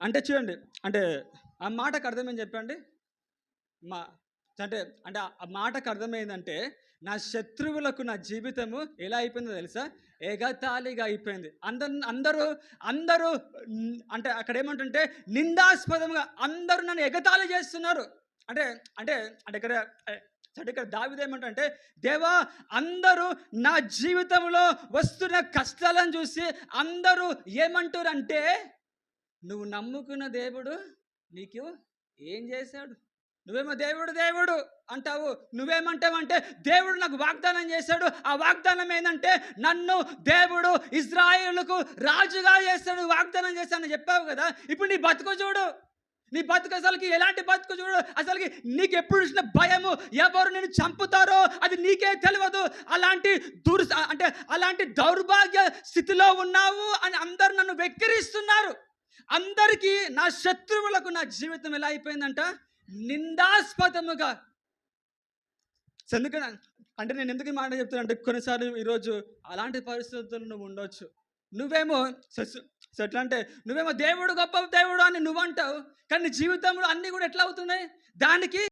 అంటే చూడండి అంటే ఆ మాటకు అర్థమేం చెప్పండి? మా అంటే అంటే ఆ మాటకు అర్థమైందంటే నా శత్రువులకు నా జీవితము ఎలా అయిపోయిందో తెలుసా? ఎగతాళిగా అయిపోయింది. అందరు అందరూ అందరూ అంటే అక్కడ ఏమంటుంటే నిందాస్పదంగా అందరూ నన్ను ఎగతాళి చేస్తున్నారు. అంటే అంటే అంటే ఇక్కడ అంటే ఇక్కడ దావిదేమంటే దేవా అందరూ నా జీవితంలో వస్తున్న కష్టాలను చూసి అందరూ ఏమంటారంటే నువ్వు నమ్ముకున్న దేవుడు నీకు ఏం చేశాడు? నువ్వేమో దేవుడు దేవుడు అంటావు. నువ్వేమంటావంటే దేవుడు నాకు వాగ్దానం చేశాడు. ఆ వాగ్దానం ఏంటంటే నన్ను దేవుడు ఇజ్రాయిలకు రాజుగా చేస్తాడు వాగ్దానం చేస్తానని చెప్పావు కదా? ఇప్పుడు నీ బతుకు చూడు. నీ బతుకు అసలుకి ఎలాంటి బతుకు చూడు? అసలుకి నీకు ఎప్పుడు చూసిన భయము ఎవరు నేను చంపుతారో అది నీకే తెలియదు అలాంటి దుర్ అంటే అలాంటి దౌర్భాగ్య స్థితిలో ఉన్నావు అని అందరు నన్ను వెక్కిరిస్తున్నారు. అందరికీ నా శత్రువులకు నా జీవితం ఎలా అయిపోయిందంట? నిందాస్పదముగా. ఎందుకంటే అంటే నేను ఎందుకు మాట చెప్తున్నా అంటే కొన్నిసార్లు ఈరోజు అలాంటి పరిస్థితులు నువ్వు ఉండొచ్చు. నువ్వేమో ఎట్లా అంటే నువ్వేమో దేవుడు గొప్ప దేవుడు అని నువ్వు అంటావు కానీ జీవితంలో అన్నీ కూడా ఎట్లా అవుతున్నాయి? దానికి